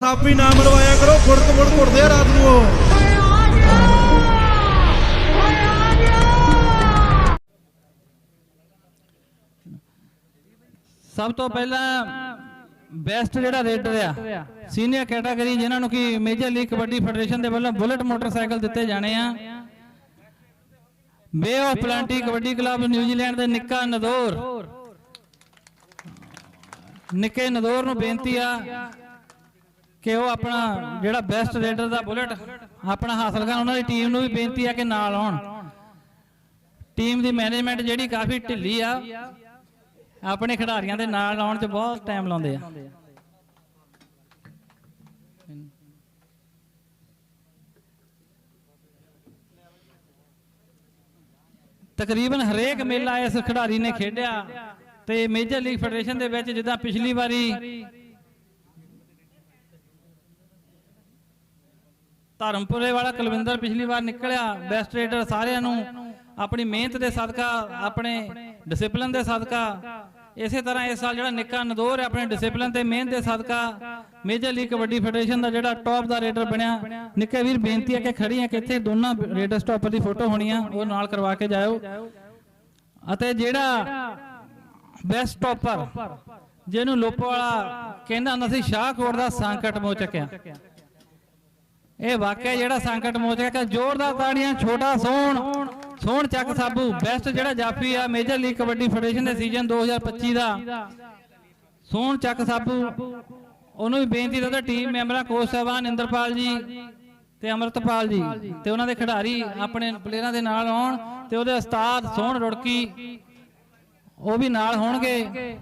ਸਾਪੀ ਨਾ ਮਰਵਾਇਆ ਕਰੋ ਫੁੜਕ ਫੁੜ ਘੁੱਟਦੇ ਆ ਰਾਤ ਨੂੰ ਉਹ। ਸਭ ਤੋਂ ਪਹਿਲਾਂ ਬੈਸਟ ਜਿਹੜਾ ਰੇਡਰ ਆ ਸੀਨੀਅਰ ਕੈਟਾਗਰੀ ਜਿਨ੍ਹਾਂ ਨੂੰ ਕਿ ਮੇਜਰ ਲੀਗ ਕਬੱਡੀ ਫੈਡਰੇਸ਼ਨ ਦੇ ਵੱਲੋਂ ਬੁਲਟ ਮੋਟਰਸਾਈਕਲ ਦਿੱਤੇ ਜਾਣੇ ਆ। Bay of Plenty kabaddi club New Zealand ਦੇ ਨਿੱਕਾ ਨਦੌਰ। ਨਿੱਕੇ ਨਦੌਰ ਨੂੰ ਬੇਨਤੀ ਆ ਕਿ ਉਹ ਆਪਣਾ ਜਿਹੜਾ ਬੈਸਟ ਰੇਡਰ ਦਾ ਬੁਲੇਟ ਆਪਣਾ ਹਾਸਲ ਕਰਨ, ਉਹਨਾਂ ਦੀ ਟੀਮ ਨੂੰ ਵੀ ਬੇਨਤੀ ਆ ਕਿ ਨਾਲ ਆਉਣ। ਟੀਮ ਦੀ ਮੈਨੇਜਮੈਂਟ ਜਿਹੜੀ ਕਾਫੀ ਢਿੱਲੀ ਆ, ਆਪਣੇ ਖਿਡਾਰੀਆਂ ਦੇ ਨਾਲ ਆਉਣ 'ਚ ਬਹੁਤ ਟਾਈਮ ਲਾਉਂਦੇ ਆ। ਤਕਰੀਬਨ ਹਰੇਕ ਮੇਲਾ ਇਸ ਖਿਡਾਰੀ ਨੇ ਖੇਡਿਆ ਤੇ ਮੇਜਰ ਲੀਗ ਫੈਡਰੇਸ਼ਨ ਦੇ ਵਿੱਚ ਜਿੱਦਾਂ ਪਿਛਲੀ ਵਾਰੀ ਧਰਮਪੁਰੇ ਵਾਲਾ ਕੁਲਵਿੰਦਰ ਪਿਛਲੀ ਵਾਰ ਨਿਕਲਿਆ ਬੈਸਟ ਰੇਡਰ ਸਾਰਿਆਂ ਨੂੰ। ਆਪਣੀ ਮਿਹਨਤ ਦੇ ਸਦਕਾ, ਆਪਣੇ ਡਿਸਪਲਿਨ ਦੇ ਸਦਕਾ। ਇਸੇ ਤਰ੍ਹਾਂ ਇਸ ਸਾਲ ਜਿਹੜਾ ਨਿੱਕਾ ਨਦੌਰ ਆਪਣੇ ਡਿਸਪਲਿਨ ਤੇ ਮਿਹਨਤ ਦੇ ਸਦਕਾ। ਮੇਜਰ ਲੀਗ ਕਬੱਡੀ ਫੈਡਰੇਸ਼ਨ ਦਾ ਜਿਹੜਾ ਟੌਪ ਦਾ ਰੇਡਰ ਬਣਿਆ। ਨਿੱਕੇ ਵੀਰ ਬੇਨਤੀ ਹੈ ਕਿ ਖੜੀਆਂ ਕਿ ਇੱਥੇ ਦੋਨਾਂ ਰੇਡਰ ਸਟਾਪਰ ਦੀ ਫੋਟੋ ਹੋਣੀ ਆ ਉਹ ਨਾਲ ਕਰਵਾ ਕੇ ਜਾਇਓ। ਅਤੇ ਜਿਹੜਾ ਬੈਸਟ ਟੌਪਰ ਜਿਹਨੂੰ ਲੋਪੋ ਵਾਲਾ ਕਹਿੰਦਾ ਹੁੰਦਾ ਸੀ, ਸ਼ਾਹਕੋਟ ਦਾ ਸੰਕਟ ਮੋ ਚੱਕਿਆ ਇਹ ਵਾਕਿਆ ਜਿਹੜਾ ਸੰਕਟ ਮੋਚ ਗਿਆ ਜ਼ੋਰਦਾਰ ਤਾੜੀਆਂ, ਛੋਟਾ ਸੋਹਣ ਸੋਹਣ ਚੱਕ ਸਾਬੂ ਬੈਸਟ ਜਿਹੜਾ ਜਾਫੀ ਆ ਮੇਜਰ ਲੀਗ ਕਬੱਡੀ ਫੈਡਰੇਸ਼ਨ ਦੇ ਸੀਜ਼ਨ 2025 ਦਾ। ਸੋਹਣ ਚੱਕ ਸਾਬੂ, ਉਹਨੂੰ ਵੀ ਬੇਨਤੀ ਕਰਦਾ ਟੀਮ ਮੈਂਬਰਾਂ ਕੋਚ ਸਾਹਿਬਾਨ ਇੰਦਰਪਾਲ ਜੀ ਤੇ ਅਮਰਤਪਾਲ ਜੀ ਤੇ ਉਹਨਾਂ ਦੇ ਖਿਡਾਰੀ ਆਪਣੇ ਪਲੇਅਰਾਂ ਦੇ ਨਾਲ ਆਉਣ ਤੇ ਉਹਦੇ ਉਸਤਾਦ ਸੋਹਣ ਰੁੜਕੀ, ਉਹ ਵੀ ਨਾਲ ਹੋਣਗੇ।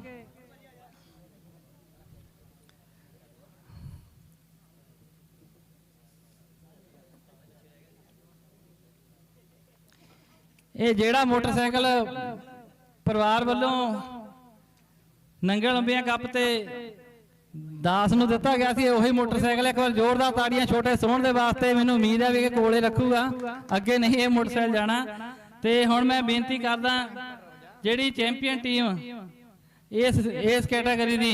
ਇਹ ਜਿਹੜਾ ਮੋਟਰਸਾਈਕਲ ਪਰਿਵਾਰ ਵੱਲੋਂ ਨੰਗੇ ਲੰਬੀਆਂ ਕੱਪ ਤੇ ਦਾਸ ਨੂੰ ਦਿੱਤਾ ਗਿਆ ਸੀ, ਉਹੀ ਮੋਟਰਸਾਈਕਲ ਇੱਕ ਵਾਰ ਜ਼ੋਰਦਾਰ ਤਾੜੀਆਂ ਛੋਟੇ ਸੋਹਣ ਦੇ ਵਾਸਤੇ ਮੈਨੂੰ ਉਮੀਦ ਹੈ ਵੀ ਇਹ ਕੋਲੇ ਰੱਖੂਗਾ। ਅੱਗੇ ਨਹੀਂ ਇਹ ਮੋਟਰਸਾਈਕਲ ਜਾਣਾ। ਤੇ ਹੁਣ ਮੈਂ ਬੇਨਤੀ ਕਰਦਾ, ਜਿਹੜੀ ਚੈਂਪੀਅਨ ਟੀਮ ਇਸ ਇਸ ਕੈਟਾਗਰੀ ਦੀ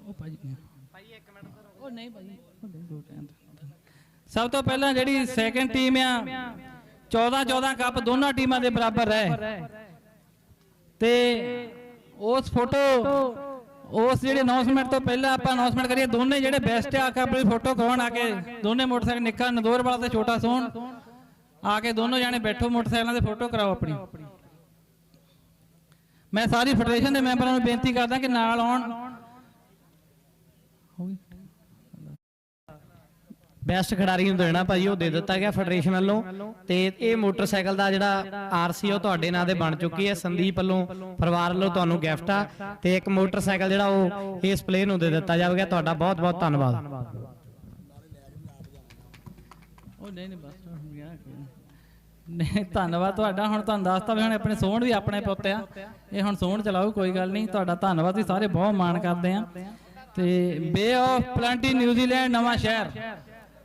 ਉਹ ਭਾਜੀ ਉਹ ਨਹੀਂ ਭਾਜੀ ਸਭ ਤੋਂ ਪਹਿਲਾਂ ਜਿਹੜੀ ਸੈਕੰਡ ਟੀਮ ਆ 14 14 ਕੱਪ ਦੋਨਾਂ ਟੀਮਾਂ ਦੇ ਬਰਾਬਰ ਰਹੇ ਤੇ ਉਸ ਫੋਟੋ, ਉਸ ਜਿਹੜੇ ਅਨਾਉਂਸਮੈਂਟ ਤੋਂ ਪਹਿਲਾਂ ਆਪਾਂ ਅਨਾਉਂਸਮੈਂਟ ਕਰੀਏ, ਦੋਨੇ ਜਿਹੜੇ ਬੈਸਟ ਆ ਕੇ ਆਪਣੀ ਫੋਟੋ ਕਰਾਉਣ ਆ ਕੇ, ਦੋਨੇ ਮੋਟਰਸਾਈਕਲ ਨਿੱਕਾ, ਨਦੋਰ ਵਾਲਾ ਤੇ ਛੋਟਾ ਸੋਹਣ, ਆ ਕੇ ਦੋਨੋਂ ਜਾਣੇ ਬੈਠੋ ਮੋਟਰਸਾਈਕਲਾਂ ਤੇ ਫੋਟੋ ਕਰਾਓ ਆਪਣੀ। ਮੈਂ ਸਾਰੀ ਫੈਡਰੇਸ਼ਨ ਦੇ ਮੈਂਬਰਾਂ ਨੂੰ ਬੇਨਤੀ ਕਰਦਾ ਕਿ ਨਾਲ ਆਉਣ। ਬੈਸਟ ਖਿਡਾਰੀ ਨੂੰ ਦੇਣਾ ਭਾਜੀ, ਉਹ ਦੇ ਦਿੱਤਾ ਗਿਆ ਫੈਡਰੇਸ਼ਨ ਵੱਲੋਂ। ਤੇ ਇਹ ਮੋਟਰਸਾਈਕਲ ਦਾ ਜਿਹੜਾ ਆਰਸੀ ਉਹ ਤੁਹਾਡੇ ਨਾਂ ਦੇ ਬਣ ਚੁੱਕੀ ਹੈ। ਸੰਦੀਪ ਵੱਲੋਂ, ਪਰਿਵਾਰ ਵੱਲੋਂ ਤੁਹਾਨੂੰ ਗਿਫਟ ਆ। ਤੇ ਇੱਕ ਮੋਟਰਸਾਈਕਲ ਜਿਹੜਾ ਉਹ ਇਸ ਪਲੇਅਰ ਨੂੰ ਦੇ ਦਿੱਤਾ ਜਾਵੇਗਾ। ਤੁਹਾਡਾ ਬਹੁਤ ਬਹੁਤ ਧੰਨਵਾਦ। ਉਹ ਨਹੀਂ ਨਹੀਂ, ਬਸ ਨਹੀਂ, ਧੰਨਵਾਦ ਤੁਹਾਡਾ। ਹੁਣ ਤੁਹਾਨੂੰ ਦੱਸਤਾ ਵੀ ਹੁਣ ਆਪਣੇ ਸੋਹਣ ਵੀ ਆਪਣੇ ਪੁੱਤ ਆ। ਇਹ ਹੁਣ ਸੋਹਣ ਚਲਾਓ, ਕੋਈ ਗੱਲ ਨਹੀਂ। ਤੁਹਾਡਾ ਧੰਨਵਾਦ ਵੀ ਸਾਰੇ ਬਹੁਤ ਮਾਣ ਕਰਦੇ ਆ। ਤੇ ਬੇ ਆਫ ਪਲਾਂਟੀ ਨਿਊਜ਼ੀਲੈਂਡ ਨਵਾਂ ਸ਼ਹਿਰ।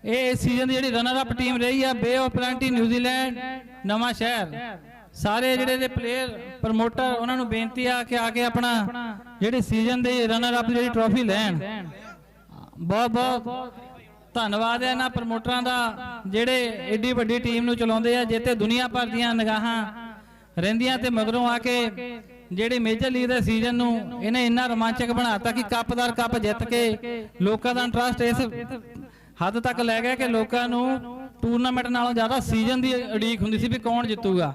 ਇਹ ਇਸ ਸੀਜ਼ਨ ਦੀ ਜਿਹੜੀ ਰਨਰ ਅਪ ਟੀਮ ਰਹੀ ਆ ਬੇ ਆਫ ਪਲਾਂਟੀ ਨਿਊਜ਼ੀਲੈਂਡ ਨਵਾਂ ਸ਼ਹਿਰ। ਸਾਰੇ ਜਿਹੜੇ ਦੇ ਪਲੇਅਰ ਪ੍ਰਮੋਟਰ ਉਹਨਾਂ ਨੂੰ ਬੇਨਤੀ ਆ ਕਿ ਆ ਕੇ ਆਪਣਾ ਜਿਹੜੇ ਸੀਜ਼ਨ ਦੇ ਰਨਰ ਅਪ ਜਿਹੜੀ ਟਰੋਫੀ ਲੈਣ। ਬਹੁਤ ਬਹੁਤ ਧੰਨਵਾਦ ਹੈ ਇਹਨਾਂ ਪ੍ਰਮੋਟਰਾਂ ਦਾ, ਜਿਹੜੇ ਏਡੀ ਵੱਡੀ ਟੀਮ ਨੂੰ ਚਲਾਉਂਦੇ ਆ ਜਿੱਤੇ ਦੁਨੀਆ ਭਰ ਦੀਆਂ ਨਿਗਾਹਾਂ ਰਹਿੰਦੀਆਂ ਤੇ ਮਗਰੋਂ ਆ ਕੇ ਜਿਹੜੇ ਮੇਜਰ ਲੀਗ ਦੇ ਸੀਜ਼ਨ ਨੂੰ ਇਹਨੇ ਇੰਨਾ ਰੋਮਾਂਚਕ ਬਣਾਤਾ ਕਿ ਕੱਪਦਾਰ ਕੱਪ ਜਿੱਤ ਕੇ ਲੋਕਾਂ ਦਾ ਇੰਟਰਸਟ ਇਸ ਹੱਦ ਤੱਕ ਲੈ ਗਿਆ ਕਿ ਲੋਕਾਂ ਨੂੰ ਟੂਰਨਾਮੈਂਟ ਨਾਲੋਂ ਜ਼ਿਆਦਾ ਸੀਜ਼ਨ ਦੀ ਉਡੀਕ ਹੁੰਦੀ ਸੀ ਵੀ ਕੌਣ ਜਿੱਤੂਗਾ।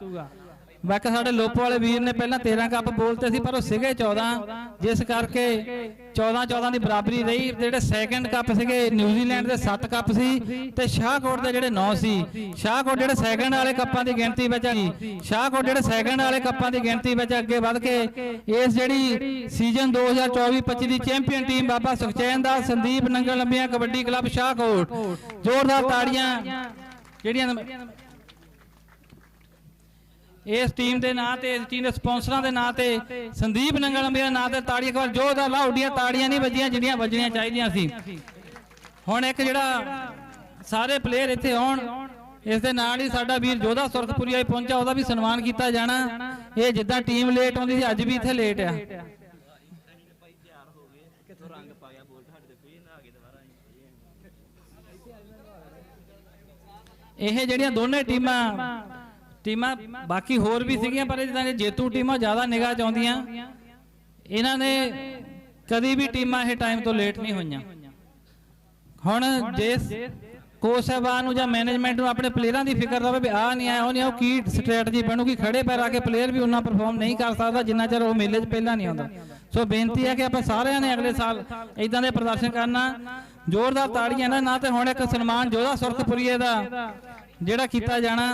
ਬਾਕੀ ਸਾਡੇ ਲੋਪੋ ਵਾਲੇ ਵੀਰ ਨੇ ਪਹਿਲਾਂ 13 ਕੱਪ ਬੋਲਤੇ ਸੀ, ਪਰ ਉਹ ਸੀਗੇ 14 ਜਿਸ ਕਰਕੇ 14 14 ਦੀ ਬਰਾਬਰੀ ਰਹੀ। ਜਿਹੜੇ ਸੈਕੰਡ ਕੱਪ ਸੀਗੇ ਨਿਊਜ਼ੀਲੈਂਡ ਦੇ 7 ਕੱਪ ਸੀ ਤੇ ਸ਼ਾਹਕੋਟ ਦੇ ਜਿਹੜੇ 9 ਸੀ। ਸ਼ਾਹਕੋਟ ਜਿਹੜੇ ਸੈਕੰਡ ਵਾਲੇ ਕੱਪਾਂ ਦੀ ਗਿਣਤੀ ਵਿੱਚ ਸ਼ਾਹਕੋਟ ਜਿਹੜੇ ਸੈਕੰਡ ਵਾਲੇ ਕੱਪਾਂ ਦੀ ਗਿਣਤੀ ਵਿੱਚ ਅੱਗੇ ਵੱਧ ਕੇ ਇਸ ਜਿਹੜੀ ਸੀਜ਼ਨ 2024-25 ਦੀ ਚੈਂਪੀਅਨ ਟੀਮ ਬਾਬਾ ਸੁਖਚੈਨ ਦਾ ਸੰਦੀਪ ਨੰਗਲ ਲੰਬੀਆਂ ਕਬੱਡੀ ਕਲੱਬ ਸ਼ਾਹਕੋਟ। ਜ਼ੋਰਦਾਰ ਤਾੜੀਆਂ, ਜਿਹੜੀਆਂ ਇਸ ਟੀਮ ਦੇ ਨਾਂ ਤੇ, ਇਸ ਟੀਮ ਦੇ ਸਪਾਂਸਰਾਂ ਦੇ ਨਾਂ ਤੇ ਸੰਦੀਪ ਨੰਗਲ ਮੇਰੇ ਨਾਂ ਤੇ ਤਾੜੀਆਂ ਇੱਕ ਜੋਰਦਾਰ ਲਾਉਡੀਆਂ ਤਾੜੀਆਂ ਨਹੀਂ ਵੱਜੀਆਂ ਜਿਹੜੀਆਂ ਵੱਜਣੀਆਂ ਚਾਹੀਦੀਆਂ ਸੀ। ਹੁਣ ਇੱਕ ਜਿਹੜਾ ਸਾਰੇ ਪਲੇਅਰ ਇੱਥੇ ਆਉਣ, ਇਸ ਦੇ ਨਾਲ ਹੀ ਸਾਡਾ ਵੀਰ ਜੋਧਾ ਸੁਰਖਪੁਰੀਆ ਵੀ ਪਹੁੰਚਾ, ਉਹਦਾ ਵੀ ਸਨਮਾਨ ਕੀਤਾ ਜਾਣਾ। ਇਹ ਜਿੱਦਾਂ ਟੀਮ ਲੇਟ ਆਉਂਦੀ ਸੀ, ਅੱਜ ਵੀ ਇੱਥੇ ਲੇਟ ਆ। ਇਹ ਜਿਹੜੀਆਂ ਦੋਨੇ ਟੀਮਾਂ ਟੀਮਾਂ ਬਾਕੀ ਹੋਰ ਵੀ ਸੀਗੀਆਂ, ਪਰ ਜਿੱਦਾਂ ਇਹ ਜੇਤੂ ਟੀਮਾਂ ਜ਼ਿਆਦਾ ਨਿਗਾਹ ਚ ਆਉਂਦੀਆਂ, ਇਹਨਾਂ ਨੇ ਕਦੀ ਵੀ ਟੀਮਾਂ ਇਹ ਟਾਈਮ ਤੋਂ ਲੇਟ ਨਹੀਂ ਹੋਈਆਂ। ਹੁਣ ਜਿਸ ਕੋਚ ਸਾਹਿਬਾਨ ਨੂੰ ਜਾਂ ਮੈਨੇਜਮੈਂਟ ਨੂੰ ਆਪਣੇ ਪਲੇਅਰਾਂ ਦੀ ਫਿਕਰ ਰਵੇ ਵੀ ਆ ਨਹੀਂ ਆਇਆ, ਉਹ ਨਹੀਂ ਉਹ ਕੀ ਸਟ੍ਰੈਟਜੀ ਬਣੂਗੀ? ਖੜੇ ਪੈਰ ਆ ਕੇ ਪਲੇਅਰ ਵੀ ਉਹਨਾਂ ਪਰਫਾਰਮ ਨਹੀਂ ਕਰ ਸਕਦਾ, ਜਿੰਨਾ ਚਿਰ ਉਹ ਮੇਲੇ 'ਚ ਪਹਿਲਾਂ ਨਹੀਂ ਆਉਂਦਾ। ਸੋ ਬੇਨਤੀ ਹੈ ਕਿ ਆਪਾਂ ਸਾਰਿਆਂ ਨੇ ਅਗਲੇ ਸਾਲ ਇਦਾਂ ਦੇ ਪ੍ਰਦਰਸ਼ਨ ਕਰਨਾ। ਜ਼ੋਰਦਾਰ ਤਾੜੀਆਂ ਨਾਲ ਨਾ ਤੇ ਹੁਣ ਇੱਕ ਸਨਮਾਨ ਜੋਧਾ ਸੁਰਖਪੁਰੀਏ ਦਾ, ਜਿਹੜਾ ਕੀਤਾ ਜਾਣਾ।